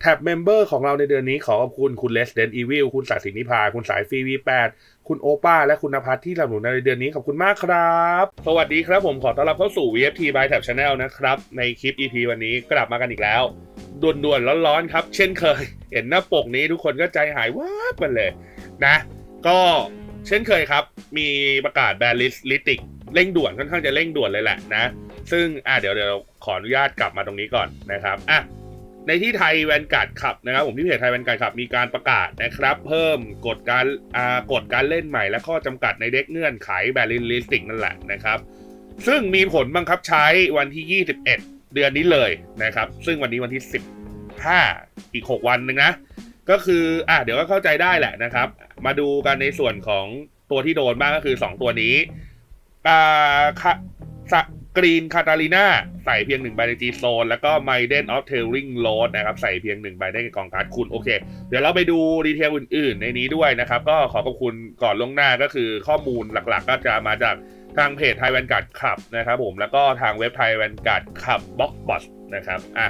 แท็บเมมเบอร์ของเราในเดือนนี้ขอขอบคุณคุณ Resident Evil คุณสาสินิพา คุณสายฟรี V8 คุณโอป้า และคุณนภัทรที่สนับสนุนในเดือนนี้ขอบคุณมากครับ สวัสดีครับผมขอต้อนรับเข้าสู่ VFT by Tab Channel นะครับ ในคลิป EP วันนี้กลับมากันอีกแล้วด่วนๆร้อนๆครับ เช่นเคย เห็นหน้าปกนี้ทุกคนก็ใจหายวับกันเลยนะ ก็เช่นเคยครับ มีประกาศแบนลิสลิติกเร่งด่วนค่อนข้างจะเร่งด่วนเลยแหละนะ ซึ่งอะเดี๋ยวเดี๋ยวขออนุญาตกลับมาตรงนี้ก่อนนะครับอะ ในที่ไทยแวนการ์ดขับนะครับ ผมที่เพจไทยแวนการ์ดขับมีการประกาศนะครับ เพิ่มกฎการอ่ากฎการเล่นใหม่และข้อจำกัดในเด็กเงื่อนไขแบลินลิสติกนั่นแหละนะครับ ซึ่งมีผลบังคับใช้วันที่ 21 เดือนนี้เลยนะครับ ซึ่งวันนี้วันที่ 15 อีก 6 วันหนึ่งนะ ก็คืออะเดี๋ยวก็เข้าใจได้แหละนะครับ มาดูกันในส่วนของตัวที่โดนบ้างก็คือ 2 ตัวนี้อ่าคะส กรีนคาตาลีนาใส่เพียงหนึ่งใบในจีโซนแล้วก็ไมเดนออฟเทลริงโรดนะครับ ใส่เพียงหนึ่งใบได้ในกองการ์ดคุณ โอเค เดี๋ยวเราไปดูดีเทลอื่นๆ ในนี้ด้วยนะครับ ก็ขอขอบคุณก่อนลงหน้าก็คือข้อมูลหลักๆ ก็จะมาจากทางเพจไทยแวนการ์ดขับนะครับผมแล้วก็ทางเว็บไทยแวนการ์ดขับบล็อกบอสนะครับอะ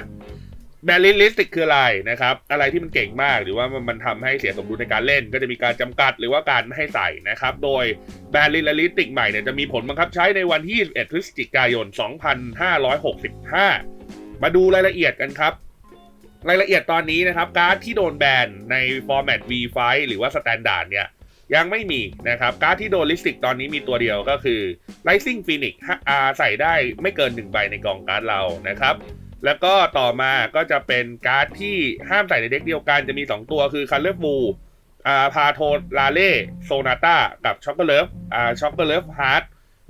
แบลลิลิสติกคืออะไรนะครับ อะไรที่มันเก่งมากหรือว่ามันมันทำให้เสียสมดุลในการเล่น ก็จะมีการจำกัดหรือว่าการไม่ให้ใส่นะครับ โดยแบลลิลิสติกใหม่เนี่ยจะมีผลบังคับใช้ในวันที่ 21 พฤศจิกายน 2565 มาดูรายละเอียดกันครับรายละเอียดตอนนี้นะครับ การ์ดที่โดนแบนในฟอร์แมต V5 หรือว่าสแตนดาร์ดเนี่ย ยังไม่มีนะครับ การ์ดที่โดนลิสติกตอนนี้มีตัวเดียวก็คือ Rising Phoenix ใส่ได้ไม่เกิน 1 ใบในกองการ์ดเรานะครับ แล้วก็ต่อมาก็จะเป็นการ์ดที่ห้ามใส่ในเด็กเดียวกันจะมี 2 ตัวคือคัลเลอร์บูอ่าพาโทลาเล่โซนาต้ากับช็อกโกเลฟอ่าช็อกโกเลฟฮาร์ด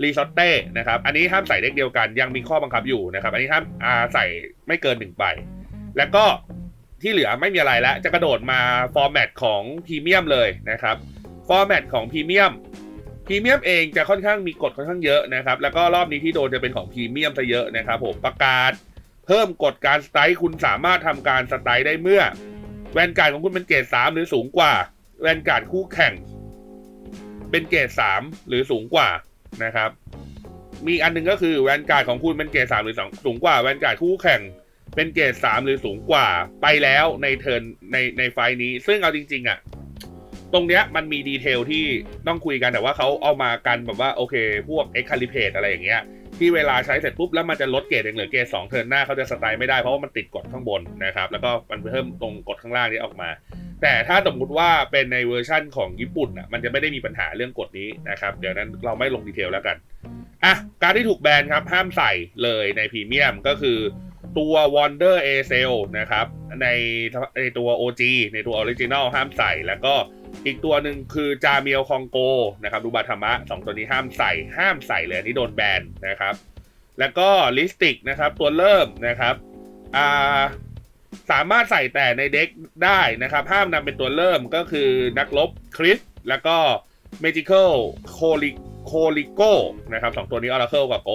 รีซอตเต้นะครับ อันนี้ห้ามใส่เด็กเดียวกัน ยังมีข้อบังคับอยู่นะครับ อันนี้ห้ามอ่าใส่ไม่เกิน1ใบ แล้วก็ที่เหลือไม่มีอะไรแล้ว จะกระโดดมาฟอร์แมตของพรีเมียมเลยนะครับ ฟอร์แมตของพรีเมียมพรีเมียมเองจะค่อนข้างมีกฎค่อนข้างเยอะนะครับ แล้วก็รอบนี้ที่โดนจะเป็นของพรีเมียมซะเยอะนะครับผมประกาศ เพิ่มกฎการสไตล์คุณสามารถทำการสไตล์ได้เมื่อ แวนการ์ดของคุณเป็นเกรด3หรือสูงกว่า แวนการ์ดคู่แข่ง เป็นเกรด3หรือสูงกว่านะครับ มีอันหนึงก็คือแวนการ์ดของคุณเป็นเกรด3หรือ2สูงกว่าแวนการ์ดคู่แข่ง เป็นเกรด3หรือสูงกว่าไปแล้วในเทิร์นในในไฟล์นี้ ซึ่งเอาจริง ๆอะ่ะตรงเนี้ยมันมีดีเทลที่ต้องคุยกันแต่ว่าเขาเอามากันแบบว่าโอเค พวก e x c a l i p a t e อะไรอย่างเงี้ย ที่เวลาใช้เสร็จปุ๊บแล้วมันจะลดเกรดเองเหลือเกรดสองเทิร์นหน้าเขาจะสไตล์ไม่ได้เพราะว่ามันติดกดข้างบนนะครับ แล้วก็มันเพิ่มตรงกดข้างล่างนี้ออกมา แต่ถ้าสมมติว่าเป็นในเวอร์ชั่นของญี่ปุ่นอะมันจะไม่ได้มีปัญหาเรื่องกฎนี้นะครับเดี๋ยวนั้นเราไม่ลงดีเทลแล้วกันอะการที่ถูกแบนครับห้ามใส่เลยในพรีเมียมก็คือตัว Wonder A c e l นะครับในในตัว OG ในตัว Original ห้ามใส่แล้วก็ อีกตัวหนึ่งคือจาเมียลคองโกนะครับดูบาธรรมะสองตัวนี้ห้ามใส่ห้ามใส่เลยนนี้โดนแบนนะครับ แล้วก็ลิสติกนะครับตัวเริ่มนะครับอ่าสามารถใส่แต่ในเด็กได้นะครับ ห้ามนำเป็นตัวเริ่มก็คือนักรบคริสแล้วก็เมจิเค a l โคลิโคลิโกนะครับสองตัวนี้ออร์เคิลกับโก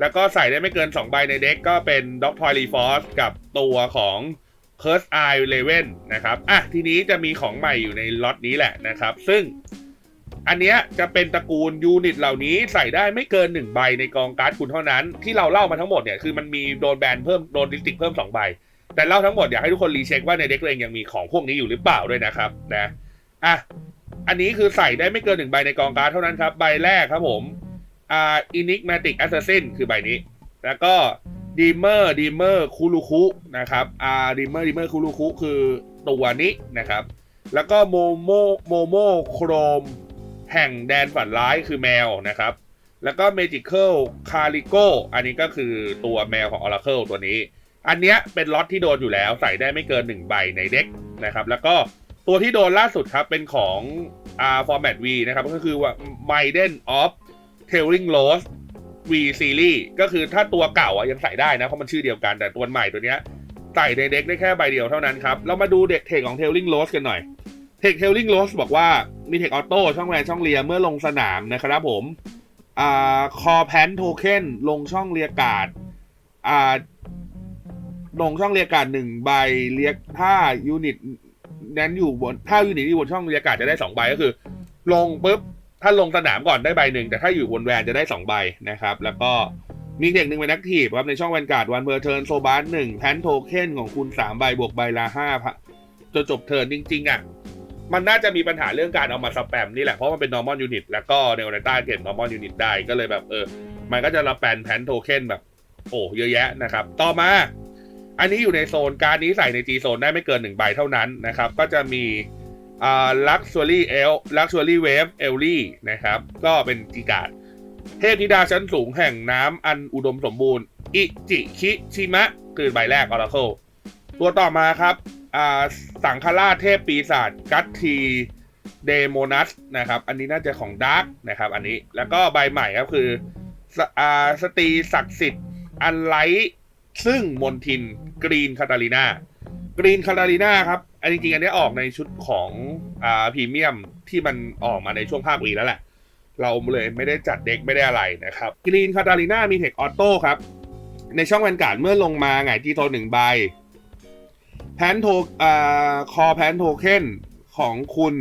แล้วก็ใส่ได้ไม่เกิน 2 ใบในเด็กก็เป็นด็อกทอยรีฟอสกับตัวของ Curse Eye Raven นะครับอะทีนี้จะมีของใหม่อยู่ในล็อตนี้แหละนะครับ ซึ่งอันเนี้ยจะเป็นตระกูลยูนิตเหล่านี้ใส่ได้ไม่เกิน 1 ใบในกองการ์ดคุณเท่านั้น ที่เราเล่ามาทั้งหมดเนี่ยคือมันมีโดนแบนเพิ่มโดนดิสติกเพิ่ม 2 ใบ แต่เล่าทั้งหมดอยากให้ทุกคนรีเช็คว่าในเด็กตัวเองยังมีของพวกนี้อยู่หรือเปล่าด้วยนะครับนะอะอันนี้คือใส่ได้ไม่เกินหนึ่งใบในกองการ์ดเท่านั้นครับ ใบแรกครับผมอ่า Enigmatic Assassin คือใบนี้ แล้วก็ ดีเมอร์ดีเมอร์คูลูคุนะครับอ่าดีเมอร์ดีเมอร์คูลูคุคือตัวนี้นะครับ แล้วก็โมโมโมโมโครมแห่งแดนฝันร้ายคือแมวนะครับ แล้วก็ Magical c a r i g o อันนี้ก็คือตัวแมวของ Oracle ตัวนี้ อันเนี้ยเป็นล็อตที่โดนอยู่แล้วใส่ได้ไม่เกิน 1 ใบในเด็กนะครับ แล้วก็ตัวที่โดนล่าสุดครับเป็นของอ่า format V นะครับ ก็คือว่า m i d e n of Telling Rose V Series ก็คือถ้าตัวเก่าอะยังใส่ได้นะ เพราะมันชื่อเดียวกันแต่ตัวใหม่ตัวเนี้ยใส่ในเด็กได้แค่ใบเดียวเท่านั้นครับ เรามาดูเด็กเทคของ Telling Rose กันหน่อยเทค Telling Rose บอกว่ามีเทคออโต้ช่องแวนช่องเลียเมื่อลงสนามนะครับผมอ่าคอแพนโทเค็นลงช่องเรียกาดอ่าลงช่องเรียกาดหนึ่งใบเรียกถ้ายูนิตนั้นอยู่บนถ้ายูนิตที่บนช่องเรียกาดจะได้สองใบก็คือ ลงปุ๊บ ถ้าลงสนามก่อนได้ใบหนึ่ง แต่ถ้าอยู่บนแวนจะได้2ใบนะครับ แล้วก็มีเทคหนึ่งเป็นแอคทีฟครับ ในช่องแวนการ์ดวันเพอร์เทิร์นโซบาร์หนึ่งแพนโทเค็นของคุณสามใบบวกใบละห้าจนจบเทิร์นจริง ๆ อะ มันน่าจะมีปัญหาเรื่องการเอามาสแปมนี่แหละ เพราะมันเป็น normal unit แล้วก็เนโอเนต้าเก็บ normal unit ได้ก็เลยแบบเออ มันก็จะรับแปนแพนโทเค็นแบบ โอ้เยอะแยะนะครับ ต่อมา อันนี้อยู่ในโซนการนี้ใส่ใน G โซนได้ไม่เกินหนึ่งใบเท่านั้นนะครับก็จะมี อ่าลักชัวรี่เอลลักชัวรี่เวฟเอลลี่นะครับ ก็เป็นจีการ์ดเทพธิดาชั้นสูงแห่งน้ำอันอุดมสมบูรณ์ อิจิคิชิมะ คือใบแรกออร์เคิลตัวต่อมาครับสังฆราชเทพปีศาจกัตทีเดโมนัสนะครับ อันนี้น่าจะของดาร์กนะครับ อันนี้แล้วก็ใบใหม่ก็คือสอสตรีศักดิ์สิทธิ์อันไลท์ซึ่งมนทินกรีนคาตาลีนา กรีนคาตาลีนาครับ อันจริงๆอันนี้ออกในชุดของอ่าพรีเมียมที่มันออกมาในช่วงภาควีแล้วแหละ เราเลยไม่ได้จัดเด็กไม่ได้อะไรนะครับกรีนคาตาลีนามีเทคออโต้ครับ ในช่องแวนการ์ดเมื่อลงมาหงจีโทหนึ่งใบแพนโทอ่าคอแพนโทเค็นของคุณ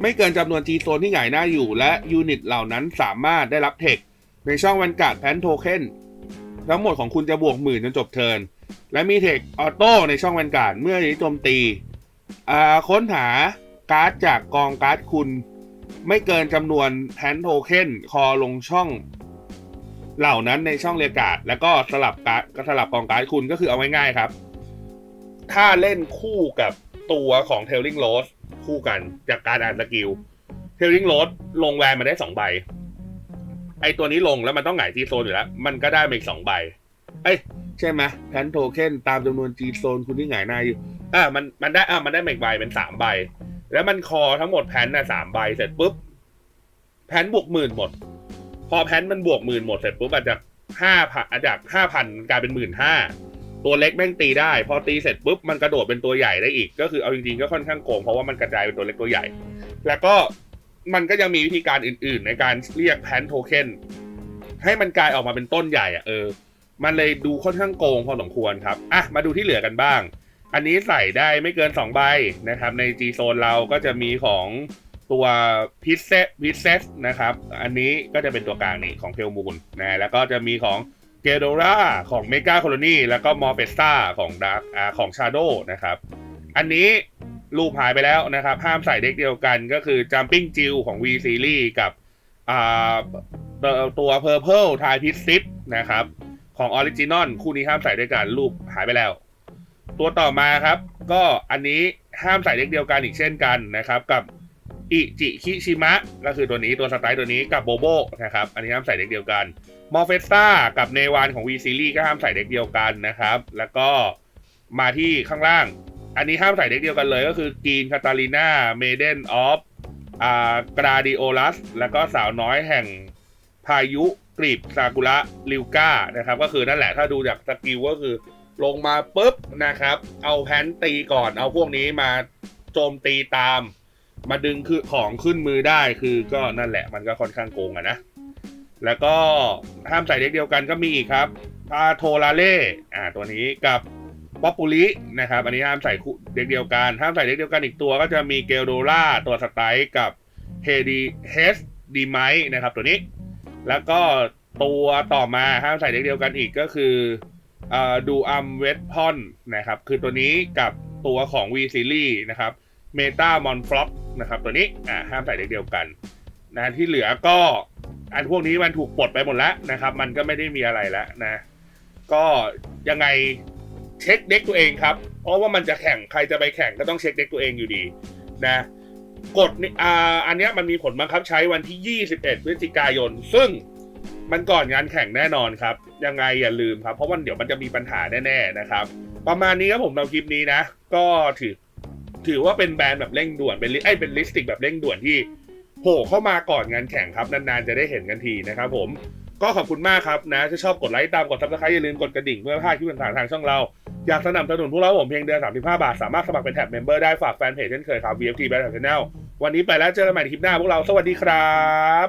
ไม่เกินจำนวนจีโซนที่หงายหน้าอยู่ และยูนิตเหล่านั้นสามารถได้รับเทคในช่องแวนการ์ดแพนโทเค็นทั้งหมดของคุณจะบวกหมื่นจนจบเทิร์น และมีเทคออโต้ในช่องแวนการ์ดเมื่อนี้โจมตีอ่าค้นหาการ์ดจากกองการ์ดคุณ ไม่เกินจำนวนแพนโทเค็นคอลงช่อง เหล่านั้นในช่องเรียกการ์ดแล้วก็สลับการ์ดก็สลับกองการ์ดคุณก็คือเอาง่ายๆครับ ถ้าเล่นคู่กับตัวของเทลลิงโรสคู่กันจากการอ่านสกิลเทลลิงโรสลงแวนมาได้สองใบไอตัวนี้ลงแล้วมันต้องหงายจีโซนอยู่แล้ว มันก็ได้มาอีกสองใบ เอ้ย ใช่ไหมแพนโทเค็นตามจำนวนจีโซนคุณที่หงายหน้าอยู่อ่ามันมันได้อ่ามันได้มาอีกใบเป็นสามใบ แล้วมันคอทั้งหมดแพนน่ะสามใบเสร็จปุ๊บแพนบวกหมื่นหมด พอแพนมันบวกหมื่นหมดเสร็จปุ๊บอาจจะห้าพันอาจจะห้าพันกลายเป็นหมื่นห้าตัวเล็กแม่งตีได้ พอตีเสร็จปุ๊บมันกระโดดเป็นตัวใหญ่ได้อีก ก็คือเอาจริงๆก็ค่อนข้างโกงเพราะว่ามันกระจายเป็นตัวเล็กตัวใหญ่ แล้วก็มันก็ยังมีวิธีการอื่น ๆ ในการเรียกแพนโทเค็นให้มันกลายออกมาเป็นต้นใหญ่อะเออ มันเลยดูค่อนข้างโกงพอสมควรครับ อะ มาดูที่เหลือกันบ้าง อันนี้ใส่ได้ไม่เกิน 2 ใบนะครับ ใน G โซนเราก็จะมีของตัวพิเซพิเซสนะครับ อันนี้ก็จะเป็นตัวกลางนี่ของเพลมูลนะ แล้วก็จะมีของเกโดราของเมกาโคลนีแล้วก็มอร์เฟสตาของดาร์อ่าของชาโดนะครับ อันนี้รูปหายไปแล้วนะครับ ห้ามใส่เด็กเดียวกันก็คือ Jumping Jill ของ V Series กับอ่าตัว Purple t i p i s i p นะครับ ของออริจินอลคู่นี้ห้ามใส่ด้วยกันรูปหายไปแล้ว ตัวต่อมาครับ ก็อันนี้ห้ามใส่เล็กเดียวกันอีกเช่นกันนะครับ กับอิจิคิชิมะก็คือตัวนี้ตัวสไตล์ตัวนี้กับโบโบนะครับ อันนี้ห้ามใส่เล็กเดียวกันมอร์เฟสตากับเนวานของ V Series ก็ห้ามใส่เด็กเดียวกันนะครับ แล้วก็มาที่ข้างล่าง อันนี้ห้ามใส่เด็กเดียวกันเลย ก็คือกีนคาตาลีนาเมเดนออฟอ่ากราดิโอลัส แล้วก็สาวน้อยแห่ง พายุกรีบซากุระลิวก้านะครับ ก็คือนั่นแหละถ้าดูจากสกิลก็คือลงมาปุ๊บนะครับ เอาแพนตีก่อนเอาพวกนี้มาโจมตีตาม มาดึงคือของขึ้นมือได้คือก็นั่นแหละมันก็ค่อนข้างโกงอะนะ แล้วก็ห้ามใส่เด็กเดียวกันก็มีอีกครับพาโทลาเล่อ่าตัวนี้กับป๊อปปูลินะครับ อันนี้ห้ามใส่เด็กเดียวกัน ห้ามใส่เด็กเดียวกันอีกตัวก็จะมีเกลโดล่าตัวสไตล์กับเฮดีเฮสดีไมนะครับตัวนี้ แล้วก็ตัวต่อมาห้ามใส่เด็กเดียวกันอีกก็คือดูอัมเวทพอนนะครับ คือตัวนี้กับตัวของ V Series นะครับเมตามอนฟล็อกนะครับ ตัวนี้อ่าห้ามใส่เด็กเดียวกันนะที่เหลือก็อันพวกนี้มันถูกปลดไปหมดแล้วนะครับ มันก็ไม่ได้มีอะไรแล้วนะ ก็ยังไงเช็คเด็กตัวเองครับ เพราะว่ามันจะแข่งใครจะไปแข่งก็ต้องเช็คเด็กตัวเองอยู่ดีนะ กฎนี่อ่าอันเนี้ยมันมีผลบังคับใช้วันที่ 21 พฤศจิกายน ซึ่งมันก่อนงานแข่งแน่นอนครับ ยังไงอย่าลืมครับ เพราะว่าเดี๋ยวมันจะมีปัญหาแน่ ๆนะครับ ประมาณนี้ครับผมเราคลิปนี้นะ ก็ถือ ถือว่าเป็นแบรนด์แบบเร่งด่วนเป็นลิไอยเป็นลิสติกแบบเร่งด่วนที่โผล่เข้ามาก่อนงานแข่งครับนานๆจะได้เห็นกันทีนะครับผมก็ขอบคุณมากครับนะถ้าชอบกดไลค์ตามกดซับสไครต์อย่าลืมกดกระดิ่งเพื่อไม่พลาดคลิปต่างๆทางช่องเรา อยากสนับสนุนพวกเราผมเพียงเดือน35 บาท สามารถสมัครเป็นแท็บเมมเบอร์ได้ฝากแฟนเพจเช่นเคยครับ VFT Battle Channel วันนี้ไปแล้วเจอกันใหม่ในคลิปหน้าพวกเราสวัสดีครับ